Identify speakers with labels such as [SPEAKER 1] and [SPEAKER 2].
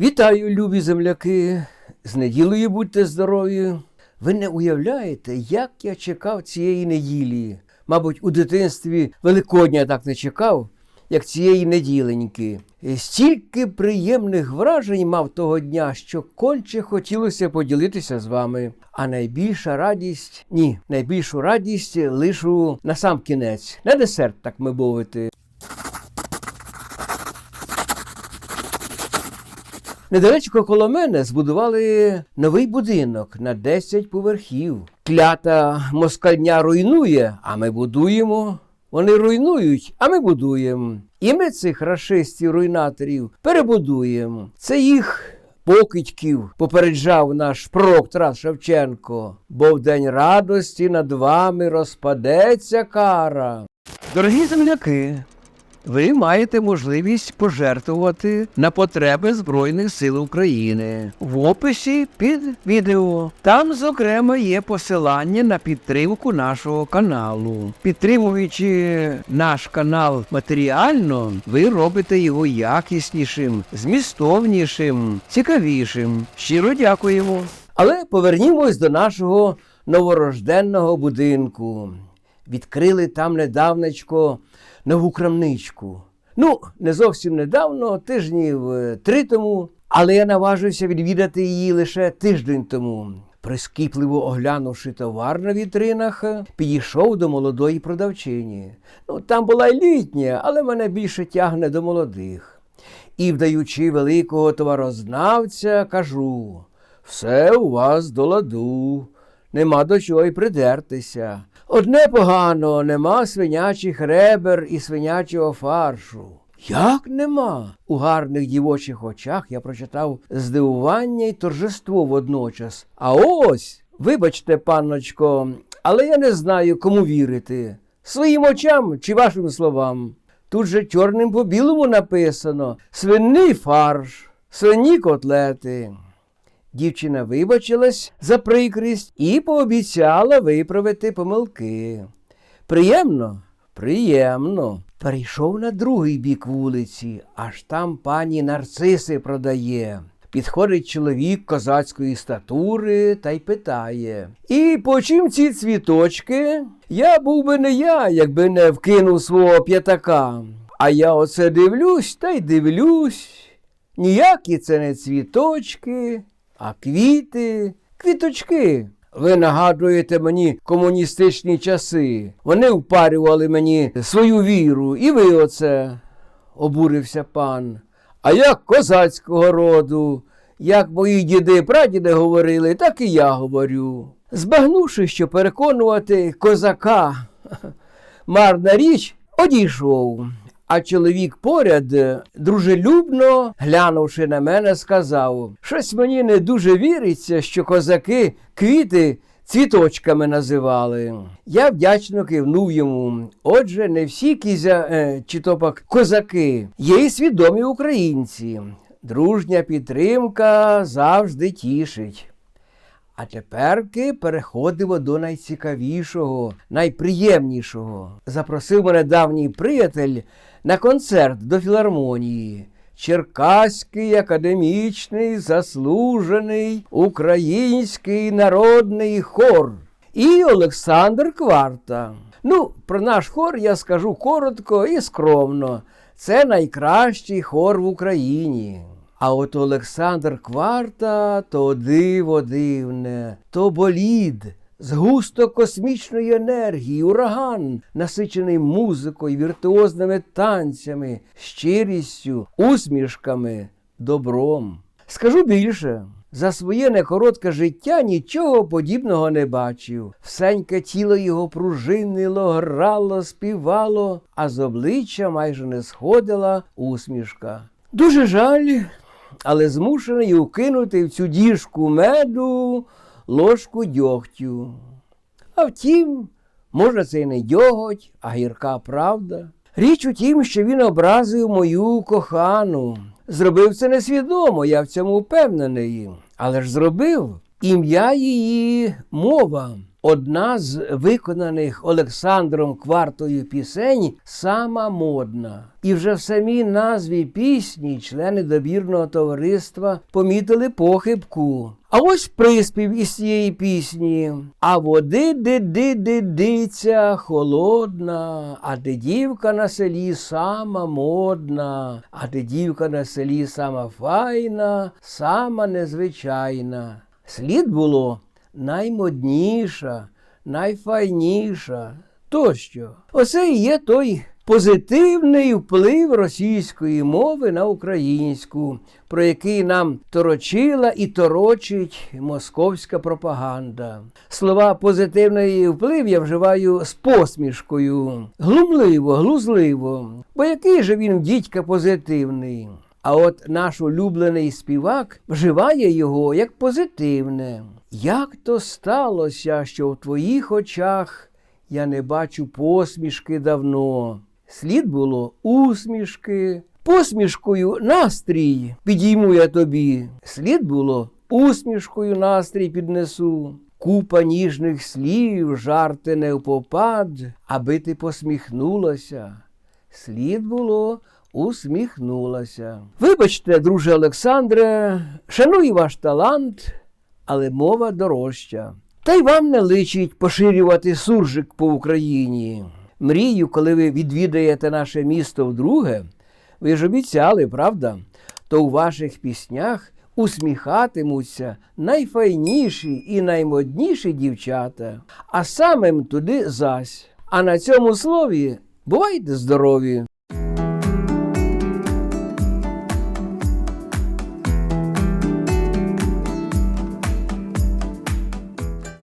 [SPEAKER 1] Вітаю, любі земляки! З неділею будьте здорові! Ви не уявляєте, як я чекав цієї неділі. Мабуть, у дитинстві Великодня так не чекав, як цієї неділеньки. І Стільки приємних вражень мав того дня, що конче хотілося поділитися з вами. А найбільша радість ні, найбільшу радість лишу на сам кінець, на десерт, так ми мовити. Недалечко коло мене збудували новий будинок на 10 поверхів. Клята москальня руйнує, а ми будуємо. Вони руйнують, а ми будуємо. І ми цих рашистів-руйнаторів перебудуємо. Це їх покидьків попереджав наш пророк Тарас Шевченко. Бо в день радості над вами розпадеться кара. Дорогі земляки, ви маєте можливість пожертвувати на потреби Збройних сил України в описі під відео. Там, зокрема, є посилання на підтримку нашого каналу. Підтримуючи наш канал матеріально, ви робите його якіснішим, змістовнішим, цікавішим. Щиро дякуємо. Але повернімось до нашого новорожденного будинку. Відкрили там недавнечко нову крамничку. Ну, не зовсім недавно, тижнів е, три тому, але я наважився відвідати її лише тиждень тому. Прискіпливо оглянувши товар на вітринах, підійшов до молодої продавчині. Ну, там була й літня, але мене більше тягне до молодих. І, вдаючи великого товарознавця, кажу: все у вас до ладу, нема до чого й придертися. Одне погано, нема свинячих ребер і свинячого фаршу. Як нема? У гарних дівочих очах я прочитав здивування й торжество водночас. А ось, вибачте, панночко, але я не знаю, кому вірити. Своїм очам чи вашим словам. Тут же чорним по білому написано свинний фарш, свині котлети. Дівчина вибачилась за прикрість і пообіцяла виправити помилки. Приємно? Приємно. Перейшов на другий бік вулиці, аж там пані нарциси продає. Підходить чоловік козацької статури та й питає. І по чим ці цвіточки? Я був би не я, якби не вкинув свого п'ятака. А я оце дивлюсь та й дивлюсь. Ніякі це не цвіточки, а квіти, квіточки. Ви нагадуєте мені комуністичні часи. Вони впарювали мені свою віру, і ви оце, обурився пан. А як козацького роду, як мої діди прадіди говорили, так і я говорю. Збагнувши, що переконувати козака марна річ, одійшов. А чоловік поряд, е, дружелюбно глянувши на мене, сказав: щось мені не дуже віриться, що козаки квіти цвіточками називали. Я вдячно кивнув йому. Отже, не всі кізя, е, чи то пак козаки, є й свідомі українці. Дружня підтримка завжди тішить. А теперки переходимо до найцікавішого, найприємнішого. Запросив мене давній приятель на концерт до філармонії. Черкаський академічний заслужений український народний хор і Олександр Кварта. Ну, про наш хор я скажу коротко і скромно. Це найкращий хор в Україні. А от Олександр Кварта то диво дивне, то болід, згусток космічної енергії, ураган, насичений музикою, віртуозними танцями, щирістю, усмішками, добром. Скажу більше. За своє некоротке життя нічого подібного не бачив. Всеньке тіло його пружинило, грало, співало, а з обличчя майже не сходила усмішка. Дуже жаль, але змушений укинути в цю діжку меду ложку дьогтю. А втім, може, це й не дьоготь, а гірка правда. Річ у тім, що він образив мою кохану. Зробив це несвідомо, я в цьому впевнений. Але ж зробив ім'я її мова. Одна з виконаних Олександром Квартою пісень сама модна. І вже в самій назві пісні члени добірного товариства помітили похибку. А ось приспів із цієї пісні. А води диди холодна, а де дівка на селі сама модна, а де дівка на селі сама файна, сама незвичайна. Слід було наймодніша, найфайніша тощо. Оце і є той позитивний вплив російської мови на українську, про який нам торочила і торочить московська пропаганда. Слова позитивний вплив я вживаю з посмішкою. Глумливо, глузливо. Бо який же він дідька позитивний? А от наш улюблений співак вживає його як позитивне. Як то сталося, що в твоїх очах я не бачу посмішки давно. Слід було усмішки, посмішкою настрій підійму я тобі. Слід було усмішкою настрій піднесу. Купа ніжних слів, жарти не впопад, аби ти посміхнулася. Слід було усміхнулася. Вибачте, друже Олександре, шаную ваш талант, але мова дорожча. Та й вам не личить поширювати суржик по Україні. Мрію, коли ви відвідаєте наше місто вдруге, ви ж обіцяли, правда? То у ваших піснях усміхатимуться найфайніші і наймодніші дівчата, а самим туди зась. А на цьому слові бувайте здорові!